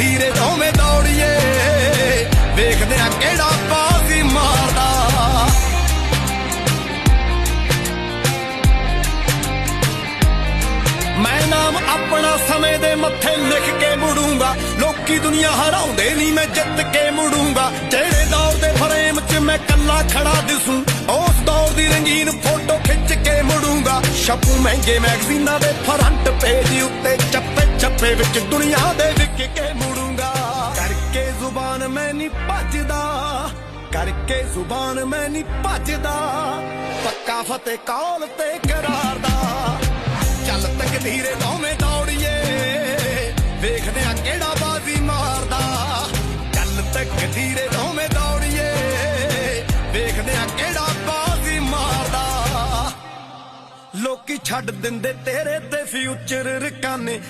ਧੀਰੇ ਦੋਵੇਂ ਦੌੜੀਏ। ਵੇਖਦੇ ਆ ਕਿਹੜਾ ਬਾਜ਼ੀ ਮਾਰਦਾ। ਮੈਂ ਨਾਮ ਆਪਣਾ ਸਮੇਂ ਦੇ ਮੱਥੇ ਲਿਖ ਕੇ ਮੁੜੂੰਗਾ। ਲੋਕੀ ਦੁਨੀਆ ਹਰਾਉਂਦੇ ਨਹੀਂ, ਮੈਂ ਜਿੱਤ ਕੇ ਮੁੜੂੰਗਾ। ਜਿਹੜੇ ਦੌਰ ਦੇ ਫਰੇਮ 'ਚ ਮੈਂ ਕੱਲਾ ਖੜਾ ਦਿਸੂੰ, ਉਸ ਦੌਰ ਦੀ ਰੰਗੀਨ ਫੋਟੋ ਖਿੱਚ ਕੇ ਮੁੜੂੰਗਾ। ਛਪੂ ਮਹਿੰਗੇ ਮੈਗਜ਼ੀਨਾਂ ਦੇ ਫਰੰਟ ਪੇਜ ਉੱਤੇ ਚੱਪੇ ਵਿੱਚ ਦੁਨੀਆ ਦੇ ਵਿਕ ਕੇ ਮੁੜੂੰਗਾ। ਕਰਕੇ ਜ਼ੁਬਾਨ ਮੈਂ ਨਹੀਂ ਭੱਜਦਾ, ਕਰਕੇ ਜ਼ੁਬਾਨ ਮੈਂ ਨਹੀਂ ਭੱਜਦਾ। ਪੱਕਾ ਫਤਿਹ ਕੌਲ ਤੇ ਕਰਾਰ ਦਾ। ਚੱਲ ਤੱਕ ਧੀਰੇ ਦੋਵੇਂ ਦੌੜੀਏ, ਵੇਖਦੇ ਆ ਕਿਹੜਾ ਬਾਜ਼ੀ ਮਾਰਦਾ। ਚੱਲ ਤੱਕ ਧੀਰੇ ਦੋਵੇਂ ਦੌੜੀਏ, ਵੇਖਦੇ ਆ ਕਿਹੜਾ ਬਾਜ਼ੀ ਮਾਰਦਾ। ਲੋਕੀ ਛੱਡ ਦਿੰਦੇ ਤੇਰੇ ਤੇ ਫਿਊਚਰ ਰਕਾਨੇ।